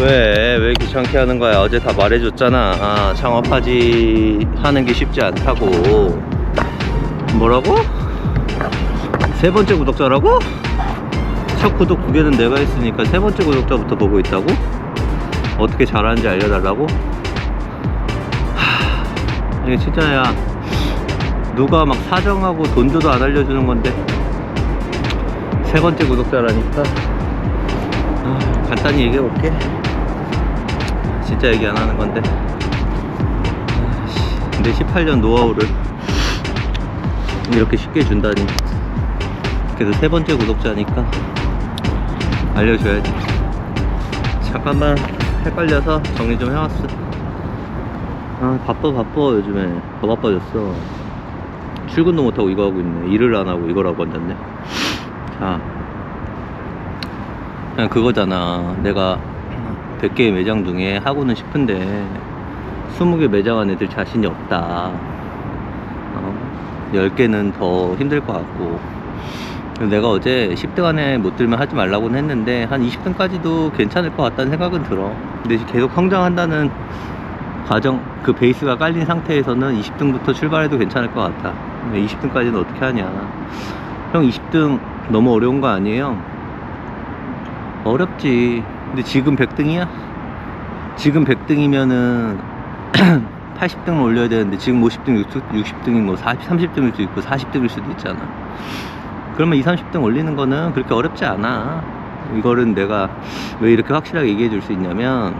왜, 왜 귀찮게 하는 거야? 어제 다 말해줬잖아. 아, 창업하지 하는 게 쉽지 않다고. 뭐라고? 세 번째 구독자라고? 첫 구독 두 개는 내가 했으니까 세 번째 구독자부터 보고 있다고? 어떻게 잘하는지 알려달라고? 하, 이게 진짜야. 누가 막 사정하고 돈 줘도 안 알려주는 건데. 세 번째 구독자라니까. 아, 간단히 얘기해 볼게. 진짜 얘기 안 하는 건데. 아이씨, 내 18년 노하우를 이렇게 쉽게 준다니. 그래도 세 번째 구독자니까 알려줘야지. 잠깐만 헷갈려서 정리 좀 해왔어. 아, 바빠, 바빠, 요즘에. 더 바빠졌어. 출근도 못하고 이거 하고 있네. 일을 안 하고 이걸 하고 앉았네. 자. 그냥 그거잖아. 내가 100개의 매장 중에 하고는 싶은데 20개 매장한 애들 자신이 없다. 어? 10개는 더 힘들 것 같고. 내가 어제 10등 안에 못 들면 하지 말라고는 했는데 한 20등까지도 괜찮을 것 같다는 생각은 들어. 근데 계속 성장한다는 과정, 그 베이스가 깔린 상태에서는 20등부터 출발해도 괜찮을 것 같아. 20등까지는 어떻게 하냐. 형 20등 너무 어려운 거 아니에요? 어렵지. 근데 지금 100등이야? 지금 100등이면은 80등을 올려야 되는데 지금 50등, 60등이 뭐 40, 30등일 수도 있고 40등일 수도 있잖아. 그러면 2, 30등 올리는 거는 그렇게 어렵지 않아. 이거는 내가 왜 이렇게 확실하게 얘기해 줄 수 있냐면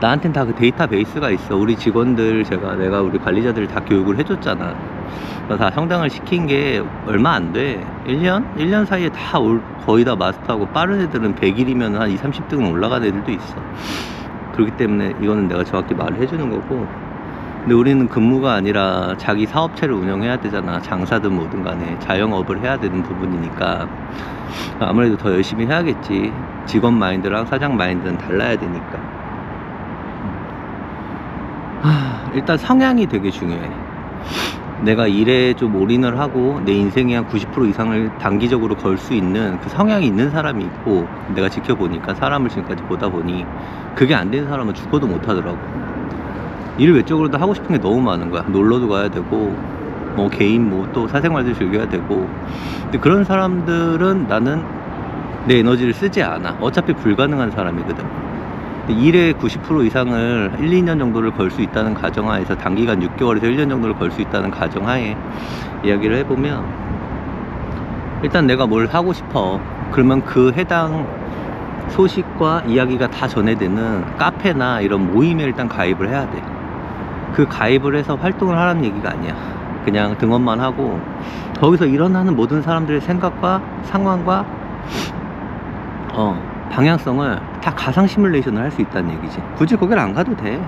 나한텐 다 그 데이터베이스가 있어. 우리 직원들 제가 내가 우리 관리자들 다 교육을 해줬잖아. 다 성장을 시킨 게 얼마 안 돼. 1년? 1년 사이에 다 올, 거의 다 마스터하고 빠른 애들은 100일이면 한 2, 30등은 올라간 애들도 있어. 그렇기 때문에 이거는 내가 정확히 말을 해주는 거고. 근데 우리는 근무가 아니라 자기 사업체를 운영해야 되잖아. 장사든 뭐든 간에 자영업을 해야 되는 부분이니까 아무래도 더 열심히 해야겠지. 직원 마인드랑 사장 마인드는 달라야 되니까. 하, 일단 성향이 되게 중요해. 내가 일에 좀 올인을 하고 내 인생의 한 90% 이상을 단기적으로 걸 수 있는 그 성향이 있는 사람이 있고 내가 지켜보니까 사람을 지금까지 보다 보니 그게 안 되는 사람은 죽어도 못 하더라고. 일 외적으로도 하고 싶은 게 너무 많은 거야. 놀러도 가야 되고 뭐 개인 뭐 또 사생활도 즐겨야 되고 근데 그런 사람들은 나는 내 에너지를 쓰지 않아. 어차피 불가능한 사람이거든. 근데 일의 90% 이상을 1, 2년 정도를 걸 수 있다는 가정하에서 단기간 6개월에서 1년 정도를 걸 수 있다는 가정하에 이야기를 해보면 일단 내가 뭘 하고 싶어. 그러면 그 해당 소식과 이야기가 다 전해되는 카페나 이런 모임에 일단 가입을 해야 돼. 그 가입을 해서 활동을 하라는 얘기가 아니야. 그냥 등원만 하고 거기서 일어나는 모든 사람들의 생각과 상황과 어, 방향성을 다 가상 시뮬레이션을 할 수 있다는 얘기지. 굳이 거길 안 가도 돼.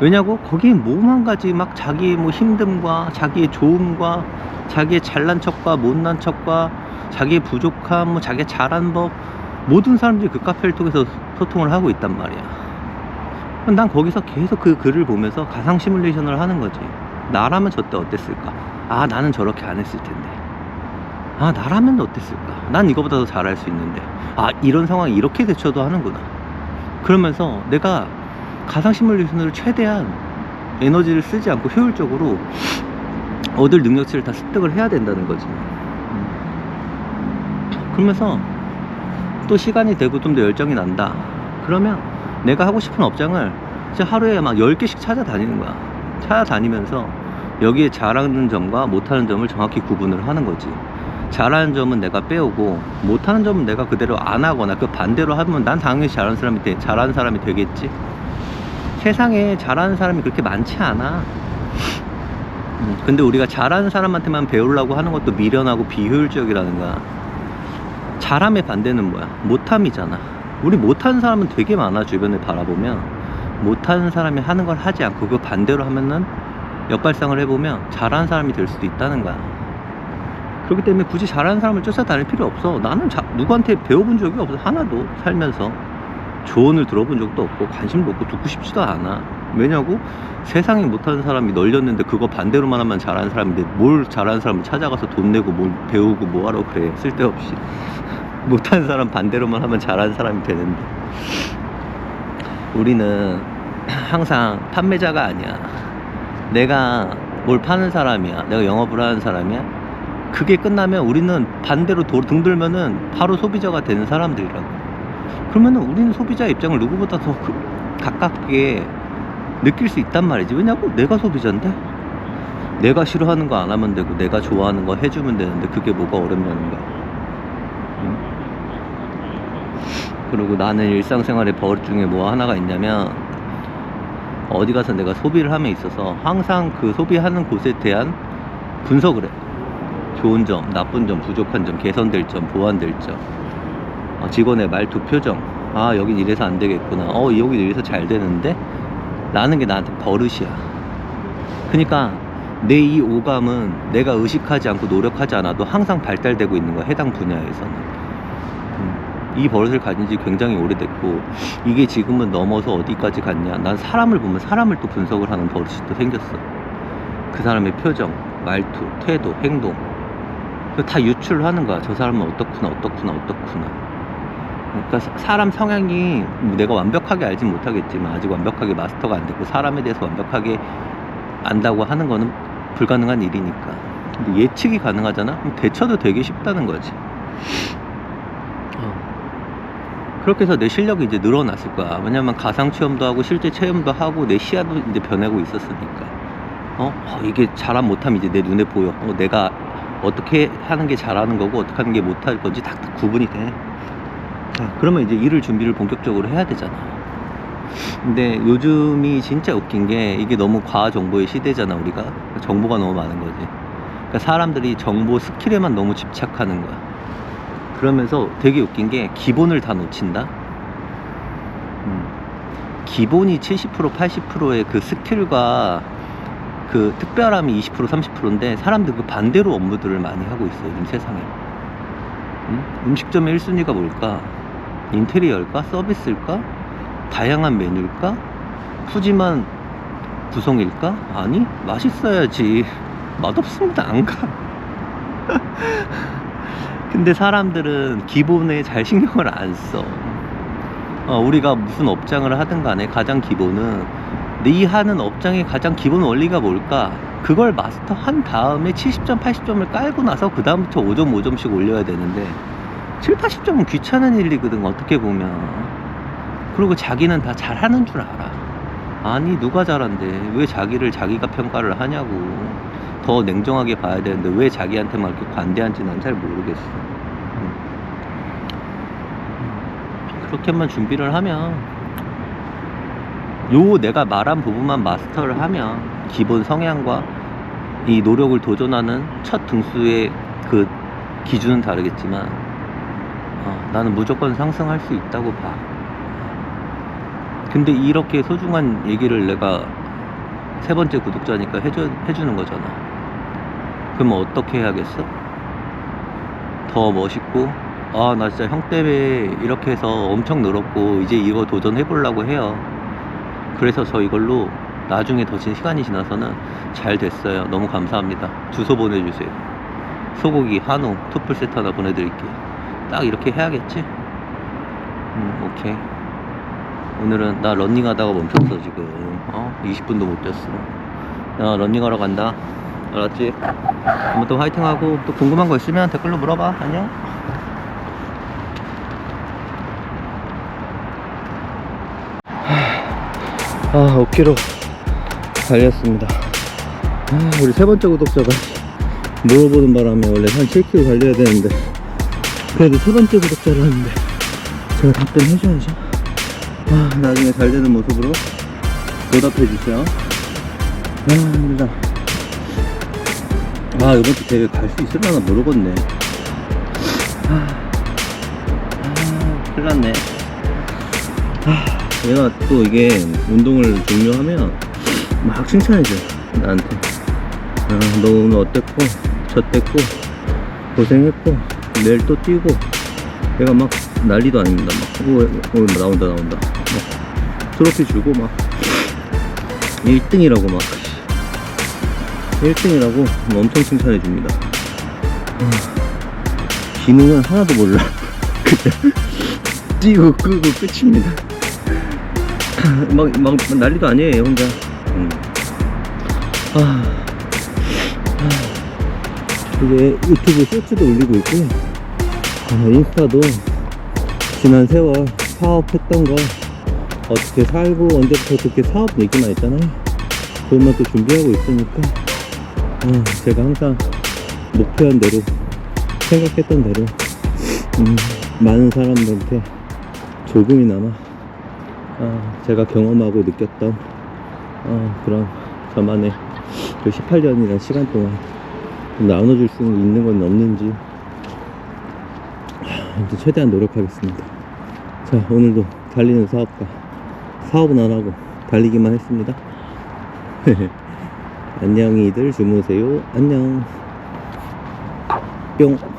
왜냐고? 거기에 뭐만 가지 막 자기의 뭐 힘듦과 자기의 좋음과 자기의 잘난 척과 못난 척과 자기의 부족함, 뭐 자기의 잘한 법 모든 사람들이 그 카페를 통해서 소통을 하고 있단 말이야. 난 거기서 계속 그 글을 보면서 가상 시뮬레이션을 하는 거지. 나라면 저때 어땠을까? 아, 나는 저렇게 안 했을 텐데. 아, 나라면 어땠을까? 난 이거보다 더 잘할 수 있는데. 아, 이런 상황이 이렇게 대처도 하는구나. 그러면서 내가 가상 시뮬레이션으로 최대한 에너지를 쓰지 않고 효율적으로 얻을 능력치를 다 습득을 해야 된다는 거지. 음. 그러면서 또 시간이 되고 좀 더 열정이 난다. 그러면 내가 하고 싶은 업장을 진짜 하루에 막 10개씩 찾아다니는 거야. 찾아다니면서 여기에 잘하는 점과 못하는 점을 정확히 구분을 하는 거지. 잘하는 점은 내가 빼오고 못하는 점은 내가 그대로 안 하거나 그 반대로 하면 난 당연히 잘하는 사람이 돼, 잘하는 사람이 되겠지. 세상에 잘하는 사람이 그렇게 많지 않아. 음, 근데 우리가 잘하는 사람한테만 배우려고 하는 것도 미련하고 비효율적이라는 거야. 잘함의 반대는 뭐야? 못함이잖아. 우리 못하는 사람은 되게 많아 주변을 바라보면 못하는 사람이 하는 걸 하지 않고 그 반대로 하면은 역발상을 해보면 잘하는 사람이 될 수도 있다는 거야. 그렇기 때문에 굳이 잘하는 사람을 쫓아다닐 필요 없어. 나는 자, 누구한테 배워본 적이 없어. 하나도 살면서 조언을 들어본 적도 없고 관심도 없고 듣고 싶지도 않아. 왜냐고? 세상에 못하는 사람이 널렸는데 그거 반대로만 하면 잘하는 사람인데 뭘 잘하는 사람을 찾아가서 돈 내고 뭘 배우고 뭐하러 그래. 쓸데없이. 못하는 사람 반대로만 하면 잘하는 사람이 되는데 우리는 항상 판매자가 아니야 내가 뭘 파는 사람이야 내가 영업을 하는 사람이야 그게 끝나면 우리는 반대로 도, 등들면은 바로 소비자가 되는 사람들이라고. 그러면은 우리는 소비자 입장을 누구보다 더 그- 가깝게 느낄 수 있단 말이지. 왜냐고 내가 소비자인데? 내가 싫어하는 거 안 하면 되고 내가 좋아하는 거 해주면 되는데 그게 뭐가 어렵냐는 거야. 응? 그리고 나는 일상생활의 버릇 중에 뭐 하나가 있냐면 어디 가서 내가 소비를 함에 있어서 항상 그 소비하는 곳에 대한 분석을 해 좋은 점, 나쁜 점, 부족한 점, 개선될 점, 보완될 점. 어, 직원의 말투, 표정. 아 여긴 이래서 안 되겠구나. 어 여긴 이래서 잘 되는데? 라는 게 나한테 버릇이야. 그러니까 내 이 오감은 내가 의식하지 않고 노력하지 않아도 항상 발달되고 있는 거야 해당 분야에서는. 음, 이 버릇을 가진 지 굉장히 오래됐고 이게 지금은 넘어서 어디까지 갔냐. 난 사람을 보면 사람을 또 분석을 하는 버릇이 또 생겼어. 그 사람의 표정 말투 태도 행동 그거 다 유출을 하는 거야. 저 사람은 어떻구나 어떻구나 어떻구나. 그러니까 사- 사람 성향이 뭐 내가 완벽하게 알진 못하겠지만 아직 완벽하게 마스터가 안 됐고 사람에 대해서 완벽하게 안다고 하는 거는 불가능한 일이니까. 근데 예측이 가능하잖아? 그럼 대처도 되게 쉽다는 거지. 어. 그렇게 해서 내 실력이 이제 늘어났을 거야. 왜냐면 가상 체험도 하고 실제 체험도 하고 내 시야도 이제 변하고 있었으니까. 어, 어, 이게 잘함 못함 이제 내 눈에 보여. 어, 내가 어떻게 하는 게 잘하는 거고 어떻게 하는 게 못할 건지 탁탁 구분이 돼 자, 그러면 이제 일을 준비를 본격적으로 해야 되잖아. 근데 요즘이 진짜 웃긴 게 이게 너무 과학 정보의 시대잖아, 우리가. 정보가 너무 많은 거지. 그러니까 사람들이 정보 스킬에만 너무 집착하는 거야. 그러면서 되게 웃긴 게 기본을 다 놓친다? 음. 기본이 70% 80%의 그 스킬과 그 특별함이 20% 30%인데 사람들 그 반대로 업무들을 많이 하고 있어, 요즘 세상에. 음? 음식점의 1순위가 뭘까? 인테리어일까? 서비스일까? 다양한 메뉴일까? 푸짐한 구성일까? 아니, 맛있어야지. 맛없으면 안 가. 근데 사람들은 기본에 잘 신경을 안 써. 어, 우리가 무슨 업장을 하든 간에 가장 기본은 네 하는 업장의 가장 기본 원리가 뭘까? 그걸 마스터한 다음에 70점, 80점을 깔고 나서 그 다음부터 5점, 5점씩 올려야 되는데 7, 80점은 귀찮은 일이거든 어떻게 보면. 그리고 자기는 다 잘하는 줄 알아. 아니 누가 잘한대? 왜 자기를 자기가 평가를 하냐고. 더 냉정하게 봐야 되는데 왜 자기한테만 이렇게 관대한지 난 잘 모르겠어. 음. 그렇게만 준비를 하면 요 내가 말한 부분만 마스터를 하면 기본 성향과 이 노력을 도전하는 첫 등수의 그 기준은 다르겠지만 어, 나는 무조건 상승할 수 있다고 봐. 근데 이렇게 소중한 얘기를 내가 세 번째 구독자니까 해줘, 해주는 거잖아. 그럼 어떻게 해야겠어? 더 멋있고, 아, 나 진짜 형 때문에 이렇게 해서 엄청 늘었고, 이제 이거 도전해 보려고 해요. 그래서 저 이걸로 나중에 더 진 시간이 지나서는 잘 됐어요. 너무 감사합니다. 주소 보내주세요. 소고기, 한우, 투플 세트 하나 보내드릴게요. 딱 이렇게 해야겠지? 음, 오케이. 오늘은 나 런닝하다가 멈췄어, 지금. 어? 20분도 못 뛰었어. 야, 런닝하러 간다. 알았지? 아무튼 화이팅하고 또 궁금한 거 있으면 댓글로 물어봐. 안녕? 아, 5km 달렸습니다. 아, 우리 세 번째 구독자가 물어보는 바람에 원래 한 7km 달려야 되는데 그래도 세 번째 구독자를 하는데 제가 답변 해줘야죠. 아, 나중에 잘 되는 모습으로 보답해 주세요. 아, 힘들다. 아, 이번 주 대회 갈 수 있을려나 모르겠네. 아, 아, 큰일 났네. 아, 얘가 또 이게 운동을 종료하면 막 칭찬해줘 나한테. 아, 너 오늘 어땠고? 저땠고? 고생했고? 내일 또 뛰고? 얘가 막 난리도 아닙니다. 막 오, 오, 나온다 나온다. 막 트로피 주고 막 1등이라고 막 1등이라고 엄청 칭찬해 줍니다. 아, 기능은 하나도 몰라. 그냥 뛰고 끄고 끝입니다. 막, 막 난리도 아니에요 혼자. 음. 아, 아, 이제 유튜브 쇼츠도 올리고 있고 아, 인스타도 지난 세월 사업했던 거 어떻게 살고 언제부터 어떻게 사업 얘기만 했잖아요. 그것만 또 준비하고 있으니까 아, 제가 항상 목표한 대로 생각했던 대로 음, 많은 사람들한테 조금이나마 아, 제가 경험하고 느꼈던 아, 그런 저만의 그 18년이라는 시간 동안 좀 나눠줄 수 있는 건 없는지 최대한 노력하겠습니다. 자 오늘도 달리는 사업가 사업은 안 하고 달리기만 했습니다. 안녕히들 주무세요. 안녕. 뿅.